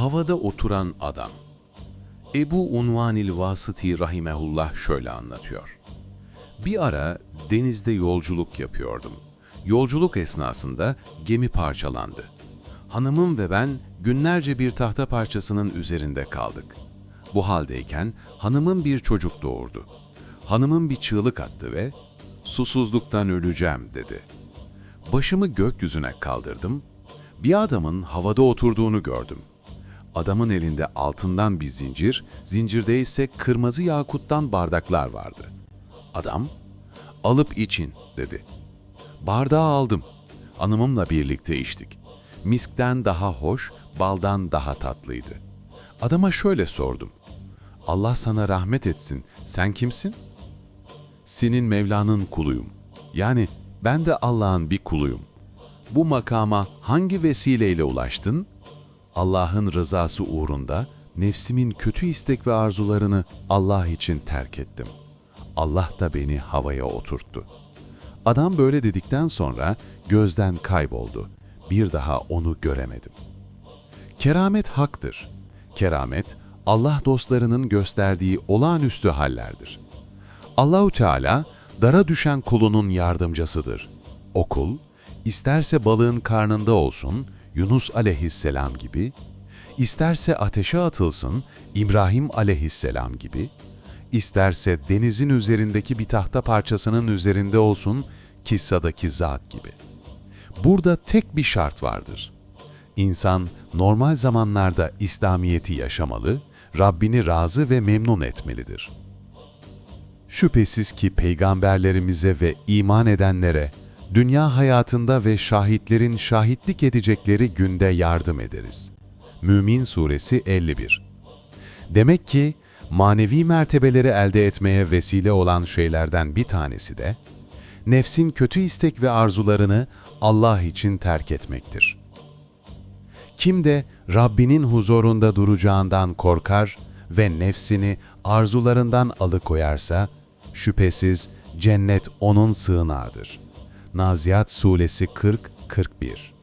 Havada oturan adam. Ebu Unvanil Vasıti Rahimehullah şöyle anlatıyor. Bir ara denizde yolculuk yapıyordum. Yolculuk esnasında gemi parçalandı. Hanımım ve ben günlerce bir tahta parçasının üzerinde kaldık. Bu haldeyken hanımım bir çocuk doğurdu. Hanımım bir çığlık attı ve "Susuzluktan öleceğim." dedi. Başımı gökyüzüne kaldırdım. Bir adamın havada oturduğunu gördüm. Adamın elinde altından bir zincir, zincirde ise kırmızı yakuttan bardaklar vardı. Adam, alıp için dedi. Bardağı aldım. Hanımımla birlikte içtik. Miskten daha hoş, baldan daha tatlıydı. Adama şöyle sordum. Allah sana rahmet etsin, sen kimsin? Senin Mevla'nın kuluyum. Yani ben de Allah'ın bir kuluyum. Bu makama hangi vesileyle ulaştın? Allah'ın rızası uğrunda nefsimin kötü istek ve arzularını Allah için terk ettim. Allah da beni havaya oturttu. Adam böyle dedikten sonra gözden kayboldu. Bir daha onu göremedim. Keramet haktır. Keramet, Allah dostlarının gösterdiği olağanüstü hallerdir. Allahu Teala dara düşen kulunun yardımcısıdır. O kul, isterse balığın karnında olsun, Yunus aleyhisselam gibi, isterse ateşe atılsın, İbrahim aleyhisselam gibi, isterse denizin üzerindeki bir tahta parçasının üzerinde olsun, kissadaki zat gibi. Burada tek bir şart vardır. İnsan normal zamanlarda İslamiyeti yaşamalı, Rabbini razı ve memnun etmelidir. Şüphesiz ki peygamberlerimize ve iman edenlere dünya hayatında ve şahitlerin şahitlik edecekleri günde yardım ederiz. Mümin Suresi 51 Demek ki manevi mertebeleri elde etmeye vesile olan şeylerden bir tanesi de, nefsin kötü istek ve arzularını Allah için terk etmektir. Kim de Rabbinin huzurunda duracağından korkar ve nefsini arzularından alıkoyarsa, şüphesiz cennet onun sığınağıdır. Naziat Suresi 40-41